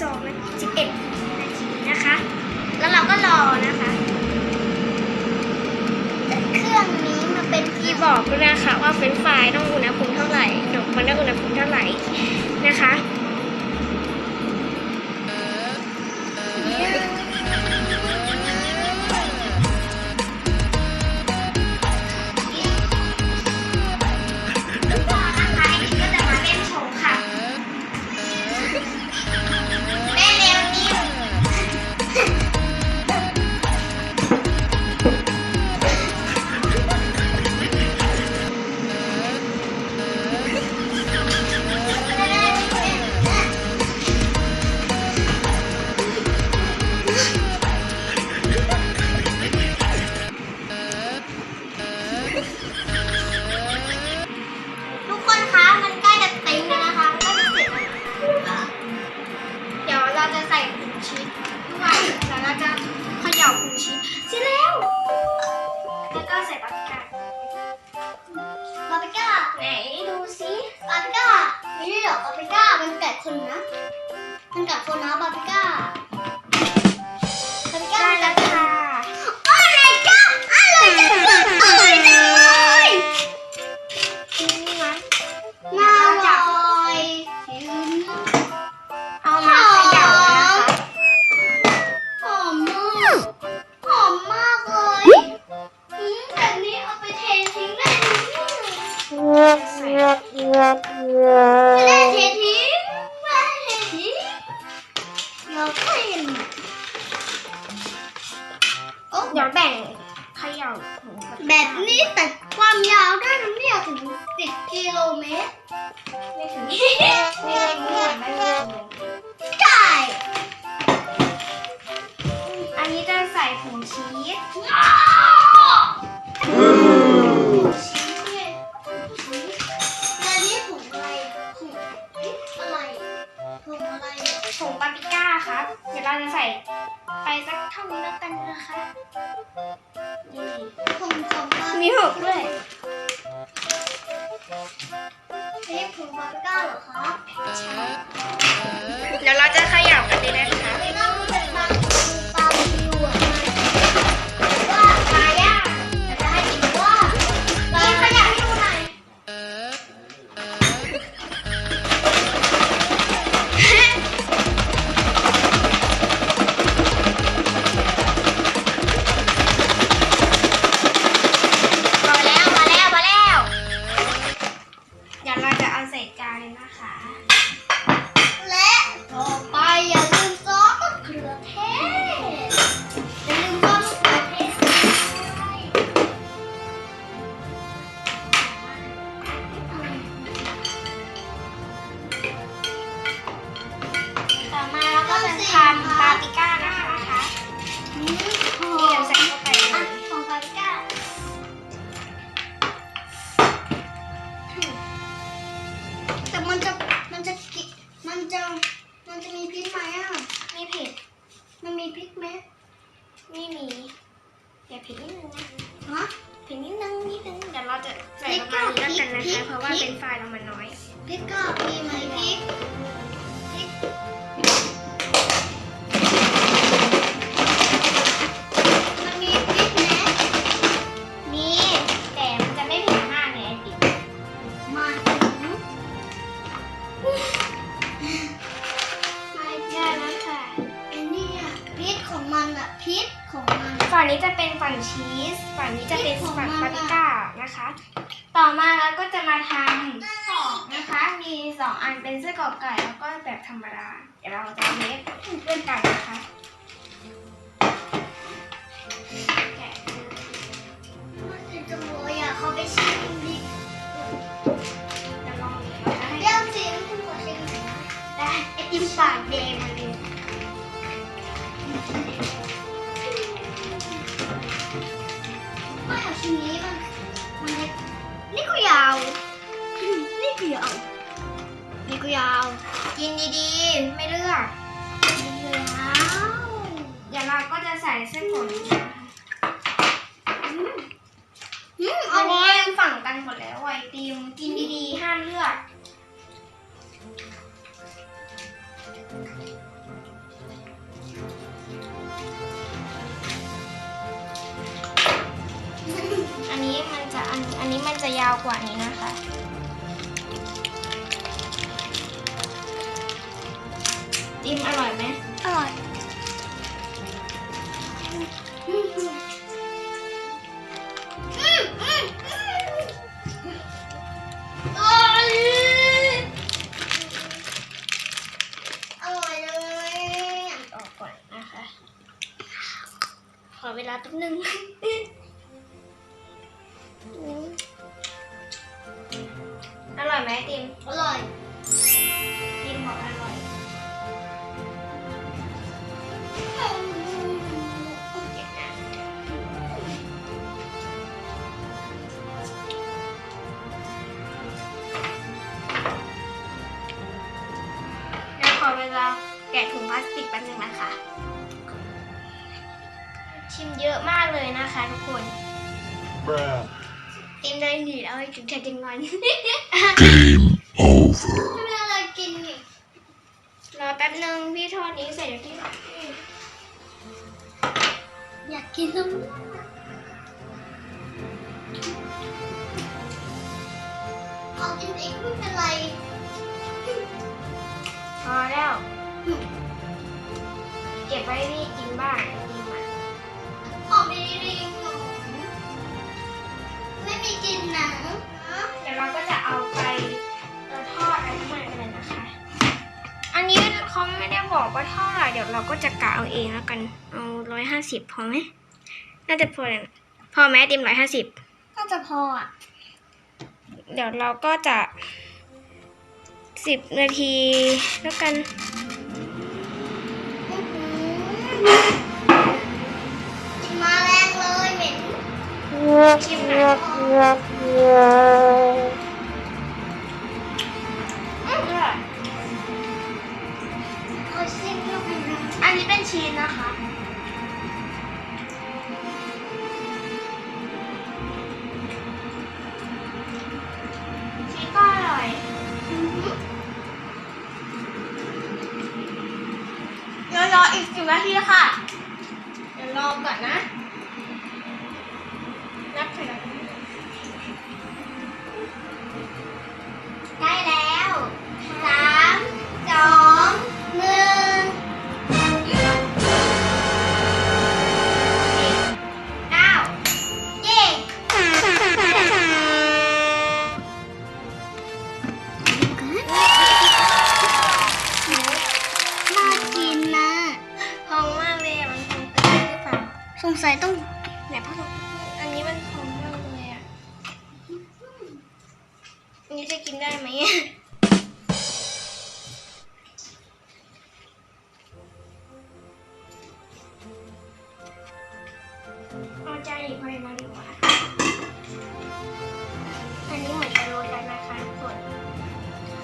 สองนาทีสิบเอ็ดนาทีนะคะ แล้วเราก็รอนะคะเครื่องนี้มันเป็นทีบอกด้วยนะคะว่าเฟรนไฟต้องอุณหภูมิเท่าไหร่ขนมังต้องอุณหภูมิเท่าไหร่นะคะางนี้แล้วกันนะคะนี่ผมขอมามีหกด้วยเฮ้ยผมมาเก้าเหรอครับ เดี๋ยวเราจะขยับกันดีนะคะ ธรรมดา เดี๋ยวเราจะเมคด้วยกันนะคะแกะมันจะจังเลยอะเขาไปชิมดิจะลองดูนะคะให้เรื่องสิคุณขอชิมหน่อยนะได้ไอติมปากแดงมาเลยไม่เอาชิ้นนี้มันมันเล็กนี่ก็ยาว นี่ก็ยาว นี่ก็ยาว กินดีๆ ไม่เลือกนี่ก็ยาวเดี๋ยวเราก็จะใส่เส้นผงนะคะอืมอัเอานไว้นี้ยังฝั่งกันหมดแล้วไอติมกินดีๆ ห้ามเลือกอันนี้มันจะอันอันนี้มันจะยาวกว่านี้นะคะ ดิมอร่อยไหมอร่อยอืมอืมอืมอืมอร่อยอร่อยเลยออกก่อนนะคะขอเวลาแป๊บนึง ติมเลยหนีแล้วถึงจะดึงงอน Game over. ไม่เป็นอะไรกินนี่รอแป๊บนึงพี่โทษนี้เสร็จเดี๋ยวพี่อยากกินน้ำเอากินอีกไม่เป็นไรพอแล้ว เก็บไว้นี่กินบ้างดีมันออกไปดีๆหนูไม่มีกลินหนังนะเดี๋ยวเราก็จะเอาไปเอ่อทอดอะไรพวกนั้นกันเลยนะคะ อันนี้เขาไม่ได้บอกว่าเท่าไหร่เดี๋ยวเราก็จะกะเอาเองแล้วกัน เอาร้อยห้าสิบพอไหมน่าจะพอแหละพอไหมเต็มร้อยห้าสิบน่าจะพออะ เดี๋ยวเราก็จะสิบนาทีแล้วกันม ชิมหน่อยอืมอร่อยเขาชิมแล้วกันนะอันนี้เป็นชีสนะคะชีสก็อร่อยเดี๋ยวรออีกสิบนาทีค่ะ เดี๋ยวรอก่อนนะ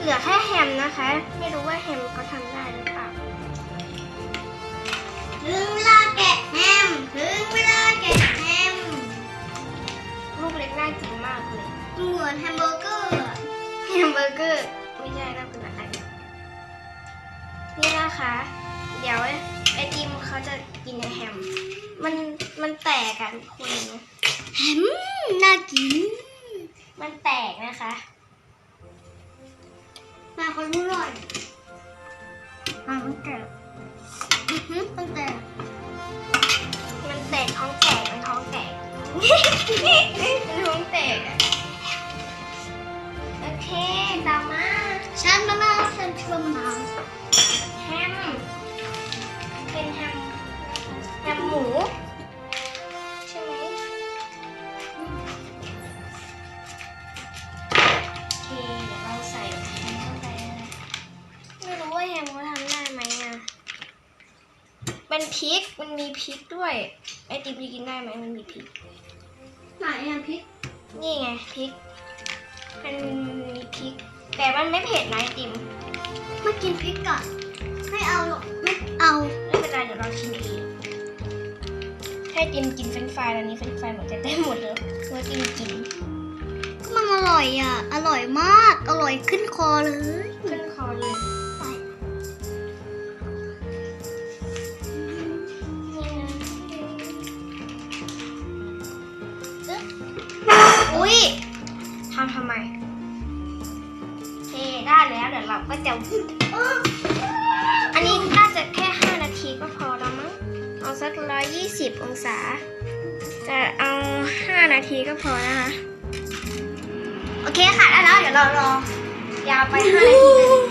เหลือแค่แฮมนะคะ ไม่รู้ว่าแฮมเขาทำได้หรือเปล่าถึงเวลาแกะแฮมถึงเวลาแกะแฮมลูกเล็กน่ากินมากเลยเหมือนแฮมเบอร์เกอร์อะแฮมเบอร์เกอร์ไม่ใช่น่าเป็นอะไรนี่นะคะ เดี๋ยวไอติมเขาจะกินในแฮม มันมันแตกกันทุกคนนะแฮมน่ากิน มันแตกนะคะ มาคนรู้หน่อยมาตั้งแต่อื้อหือตั้งแต่ มันแตกท้องแตกมันท้องแตกมันท้องแตกอะโอเคตามมาฉันมะนา มันมีพริกด้วย ไอติมจะกินได้ไหมมันมีพริก ไหนอะพริก นี่ไงพริก มันมีพริก แต่มันไม่เผ็ดนะไอติม มากินพริกก่อน ไม่เอาหรอก ไม่เอา ไม่เป็นไรเดี๋ยวเราชิมเองถ้าไอติมกินเฟรนช์ฟรายตอนนี้เฟรนช์ฟรายเหมือนจะได้หมดแล้วเมื่อติมกินก็มันอร่อยอะ อร่อยมาก อร่อยขึ้นคอเลยี๋ยวอันนี้น่าจะแค่ 5 นาทีก็พอแล้วมั้ง เอาสักร้อยยี่สิบองศา จะเอา 5 นาทีก็พอนะคะ โอเคค่ะ แล้วเดี๋ยวเรารอยาวไป 5 นาที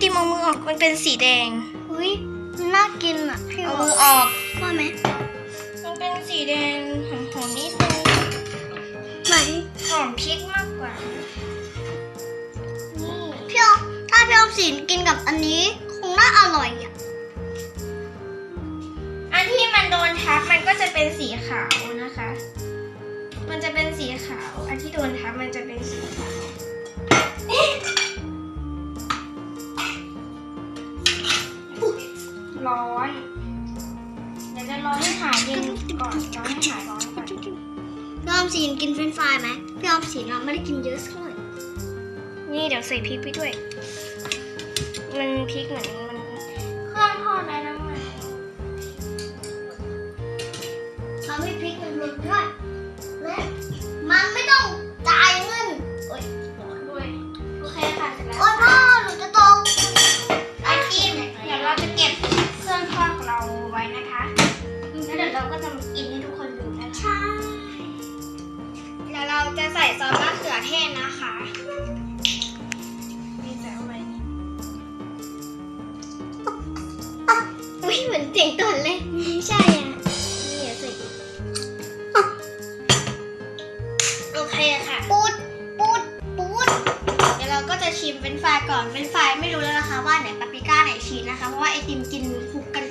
ติมเอามือออกมันเป็นสีแดง อุ้ยน่ากินอะพี่เอาบอมือออกว่าไหมมันเป็นสีแดงหอมๆนิดนึงไหนหอมพริกมากกว่า นี่พี่ออมถ้าพี่ออมสินกินกับอันนี้คงน่าอร่อยอะอันที่มันโดนทับมันก็จะเป็นสีขาวนะคะ มันจะเป็นสีขาว อันที่โดนทับมันจะเป็นสีขาว ร้อนเดี๋ยวจะรอให้หายเย็นก่อนรอให้หายร้อนก่อนพี่ออมสินกินเฟรนช์ฟรายไหมพี่ออมสินเราไม่ได้กินเยอะสักหน่อยนี่เดี๋ยวใส่พริกไปด้วย มันพริกเหมือนมันเครื่องทอดไร้น้ำมันเราไม่พริกมันรวมด้วยและมันไม่ต้องจ่ายเงินโอ๊ยด้วย โอเคค่ะเสร็จแล้ว ซอสมะเขือเทศนะคะนี่ใส่เข้าไปนี่อุ้ยเหมือนเสียงตุ่นเลย ใช่อะ นี่เดี๋ยวใส่อีกโอเคค่ะ ปูด ปูด ปูด เดี๋ยวเราก็จะชิมเป็นไฟรายก่อน เป็นไฟรายไม่รู้แล้วนะคะว่าไหนปาปริก้าไหนชีสนะคะ เพราะว่าไอติมกินคลุกกัน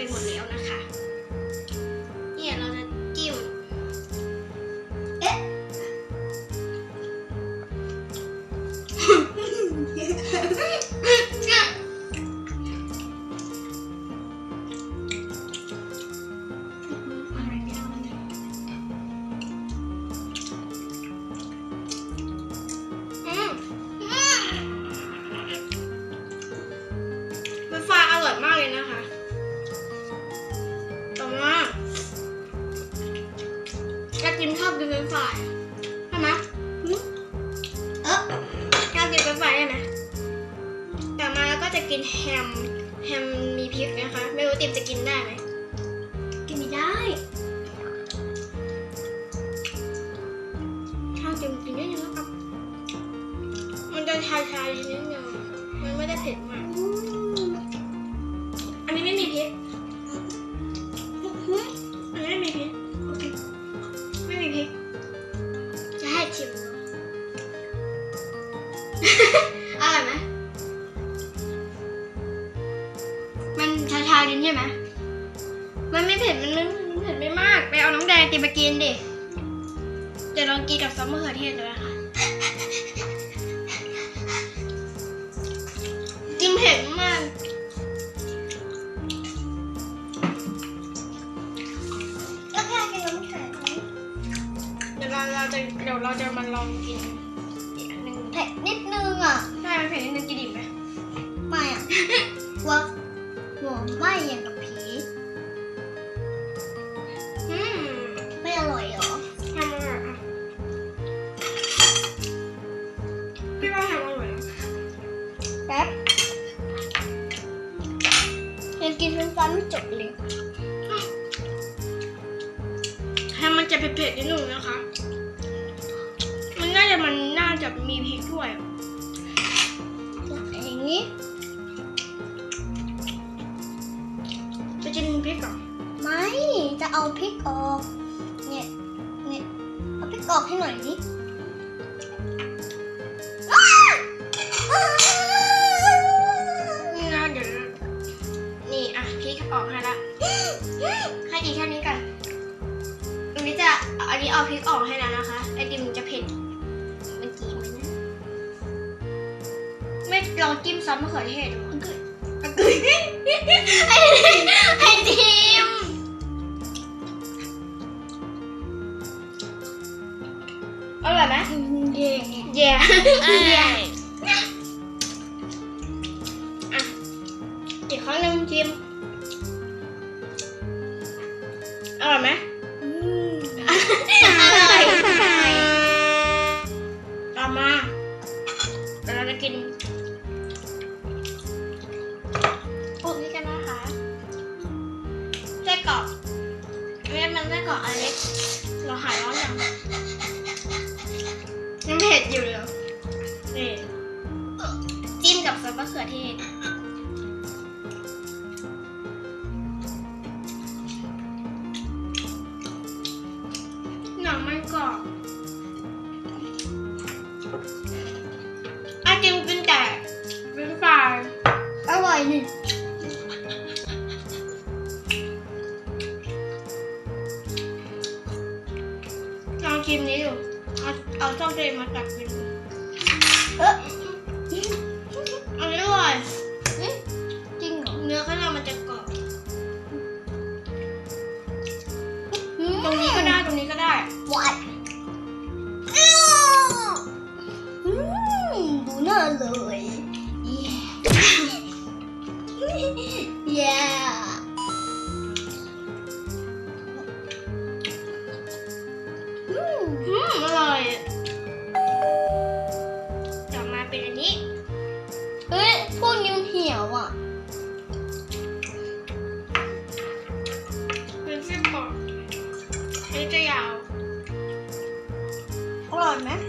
กินแฮม แฮมมีพริกนะคะ ไม่รู้ติมจะกินได้ไหม กินไม่ได้ จะมาลองกินี้จะจิ้มพริกก่อนไม่จะเอาพริกออก เนี่ยเนี่ยเอาพริกออกให้หน่อยนิ มะเขือเทศอังกฤษอัไอไอ้ทีมอร่อยไหมเย่เย่เย่อะอีกครั้งหนึ่งจิมอร่อยไหม ครีมนี้อยู่ เอาเอาช่องเทมาตัดเป็น में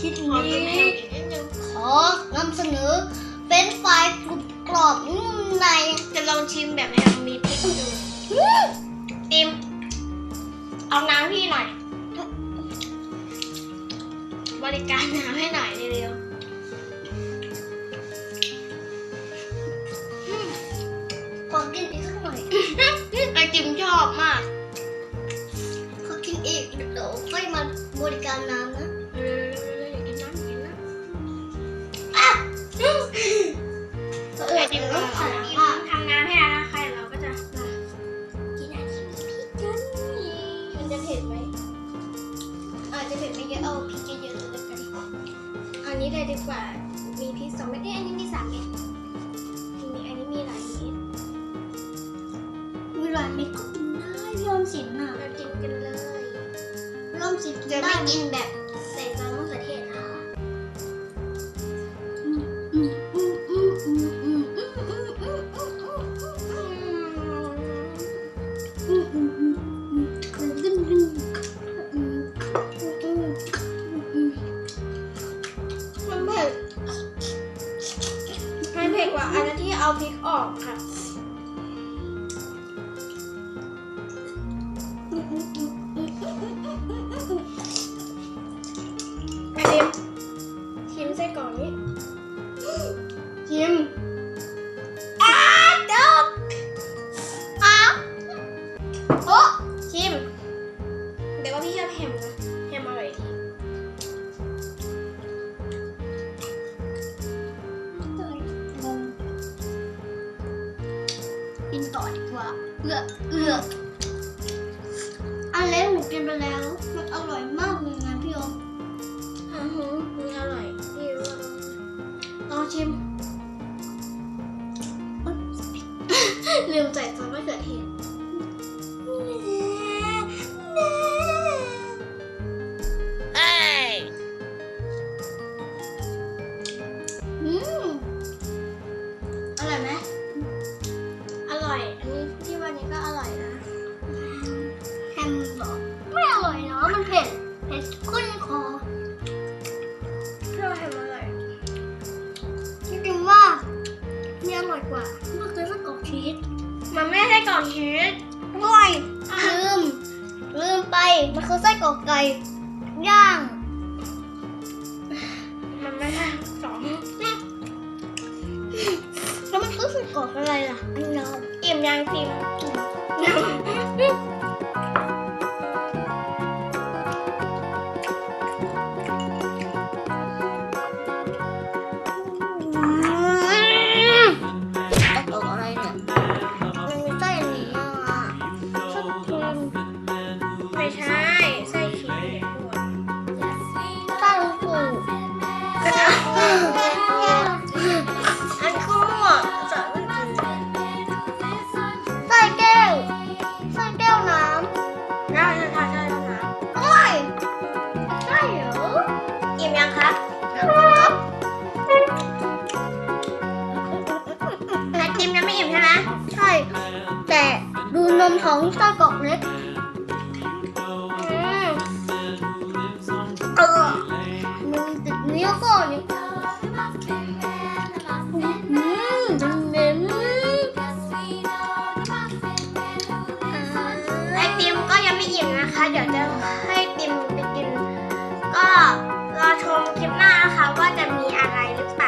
คลิปนี้ขอนำเสนอเป็นไฟกรุกรอบนุ่มในจะลองชิมแบบแฮมมีพริกดูติมเอาน้ำพี่หน่อย บริการน้ำให้หน่อยเร็วขอกินอีกสักหน่อยไอติมชอบมาก ขอกินอีกเดี๋ยวค่อยมาบริการน้ำ จิ๋วลูกของอิมทำน้ำให้อรานะครเราก็จะกินอาหารพริกกันมันจะเผ็ดไหมอาจจะเผ็ดไม่เยอะเอาพริกเยอะๆเลยกันอันนี้เลยดีกว่ามีพริกสองไม่ได้อันนี้มีสามเม็ดมีอันนี้มีหลายเม็ดมีหลายเม็ก็กินได้ยอมสินอะเรากินกันเลยร่วมสินจะไม่กินแบบ same Okay. จะมีอะไรหรือเปล่า